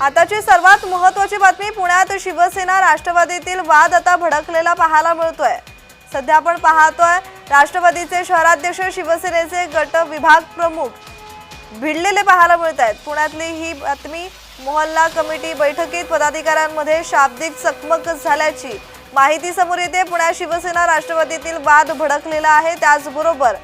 आताची सर्वात महत्वाची बातमी पुण्यात शिवसेना राष्ट्रवादीतील वाद आता भडकलेला पाहायला मिळतोय. सध्या आपण पाहतोय राष्ट्रवादीचे शहराध्यक्ष शिवसेनेचे गट विभाग प्रमुख भिडलेले पाहायला मिळत आहेत पुण्यातली ही बातमी मोहल्ला कमिटी बैठकीत पदाधिकाऱ्यांमध्ये शाब्दिक चकमक झाल्याची माहिती समोर येते. पुण्यात शिवसेना राष्ट्रवादीतील वाद भडकलेला आहे. त्याचबरोबर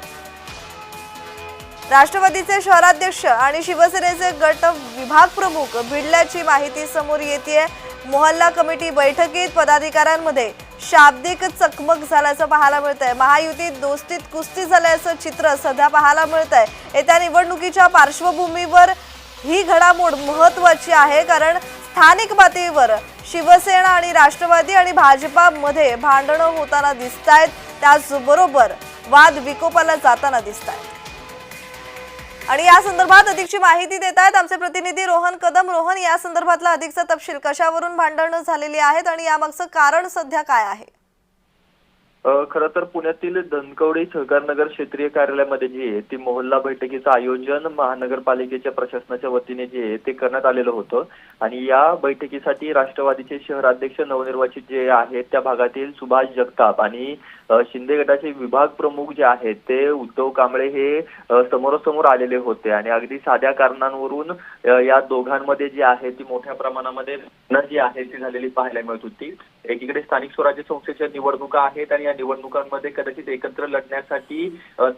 राष्ट्रवादीचे शहराध्यक्ष आणि शिवसेनेचे गट विभाग प्रमुख भिडल्याची माहिती समोर येते मोहल्ला कमिटी बैठकीत पदाधिकाऱ्यांमध्ये शाब्दिक चकमक झाल्याचं पाहायला मिळत आहे महायुतीत दोस्तीत कुस्ती झाल्याचं चित्र सध्या पाहायला मिळत आहे येत्या निवडणुकीच्या पार्श्वभूमीवर ही घडामोड महत्वाची आहे कारण स्थानिक पातळीवर शिवसेना आणि राष्ट्रवादी आणि भाजपामध्ये भांडणं होताना दिसत आहेत त्याचबरोबर वाद विकोपाला जाताना दिसत आहेत आणि या संदर्भात अधिकची माहिती देत आहेत आमचे प्रतिनिधी रोहन कदम. रोहन या संदर्भातला अधिकचा तपशील कशावरून भांडणं झालेली आहेत आणि यामागचं कारण सध्या काय आहे? खर तर पुण्यातील धनकवडी सहकार नगर क्षेत्रीय कार्यालयामध्ये जी आहे ती मोहल्ला बैठकीचं आयोजन महानगरपालिकेच्या प्रशासनाच्या वतीने जे आहे ते करण्यात आलेलं होतं. आणि या बैठकीसाठी राष्ट्रवादीचे शहराध्यक्ष नवनिर्वाचित जे आहेत त्या भागातील सुभाष जगताप आणि शिंदे गटाचे विभाग प्रमुख जे आहेत ते उद्धव कांबळे हे समोरासमोर आलेले होते. आणि अगदी साध्या कारणांवरून या दोघांमध्ये जी आहे ती मोठ्या प्रमाणामध्ये जी आहे ती झालेली पाहायला मिळत होती. एकीकडे स्थानिक स्वराज्य संस्थेच्या निवडणुका आहेत आणि या निवडणुकांमध्ये कदाचित एकत्र लढण्यासाठी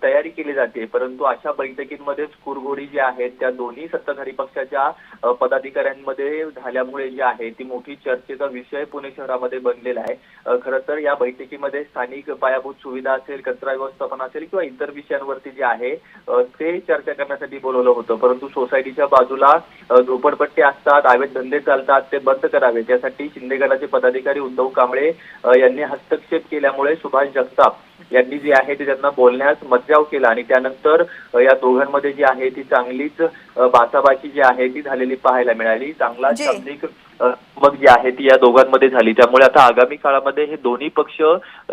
तयारी केली जाते. परंतु अशा बैठकींमध्येच कुरघोडी जी आहेत त्या दोन्ही सत्ताधारी पक्षाच्या पदाधिकाऱ्यांमध्ये झाल्यामुळे जी आहे ती मोठी चर्चेचा विषय पुणे शहरामध्ये बनलेला आहे. खरं तर या बैठकीमध्ये स्थानिक पायाभूत सुविधा असेल कचरा व्यवस्थापन असेल किंवा इतर विषयांवरती जे आहे ते चर्चा करण्यासाठी बोलवलं होतं. परंतु सोसायटीच्या बाजूला झोपडपट्टी असतात अवैध धंदे चालतात ते बंद करावे यासाठी शिंदे गटाचे पदाधिकारी उद्धव कांबळे यांनी हस्तक्षेप केल्यामुळे सुभाष जगताप यांनी जी आहे ते त्यांना बोलण्यास मज्जाव केला आणि त्यानंतर या दोघांमध्ये जी आहे ती चांगलीच बाचाबाची जी आहे ती झालेली पाहायला मिळाली चांगला. शाब्दिक मग जी आहे ती या दोघांमध्ये झाली. त्यामुळे आता आगामी काळामध्ये हे दोन्ही पक्ष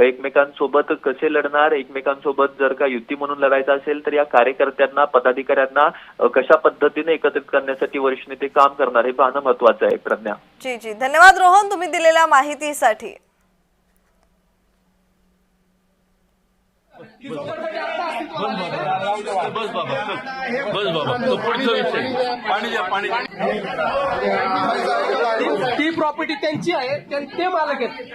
एकमेकांसोबत कसे लढणार एकमेकांसोबत जर का युती म्हणून लढायचं असेल तर या कार्यकर्त्यांना पदाधिकाऱ्यांना कशा पद्धतीने एकत्रित करण्यासाठी वरिष्ठ नेते काम करणार हे पाहणं महत्वाचं आहे प्रज्ञा. जी जी. धन्यवाद रोहन तुम्ही दिलेल्या माहितीसाठी. बस बाबा. बस बाबा तो पुढचा विषय. पाणी द्या पाणी द्या. ती- प्रॉपर्टी त्यांची आहे ते मालक आहेत.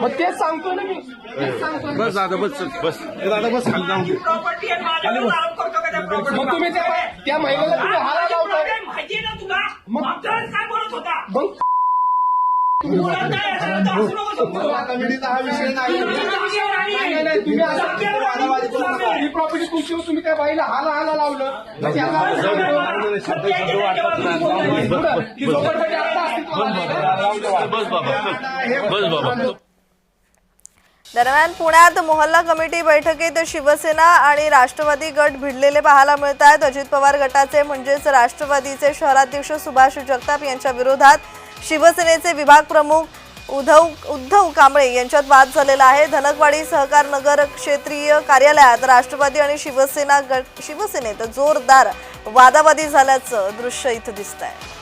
मग तेच सांगतो ना मी. तेच सांगतो ना. बस दादा बस बस. दादा बस खाली जाऊन दे प्रॉपर्टी आहे माझ्यावर आरोप करतो का त्या प्रॉपर्टी मग तुम्ही त्या त्या महिलेला तुम्ही हाला लावताय. माहितीये ना तुला? मागच्या वेळेस काय बोलत होता? मग हा विषय नाही प्रॉपर्टी तुमची तुम्ही त्या बाईला हाला हाला लावलं दरम्यान पुण्यात मोहल्ला कमिटी बैठकीत शिवसेना आणि राष्ट्रवादी गट भिडलेले पाहायला मिळत आहेत अजित पवार गटाचे म्हणजेच राष्ट्रवादीचे शहराध्यक्ष सुभाष जगताप यांच्या विरोधात शिवसेनेचे विभाग प्रमुख उद्धव उद्धव कांबळे यांच्यात वाद झालेला आहे. धनकवाडी सहकार नगर क्षेत्रीय कार्यालयात राष्ट्रवादी आणि शिवसेना गट शिवसेनेत जोरदार वादावादी झाल्याचं दृश्य इथं दिसत आहे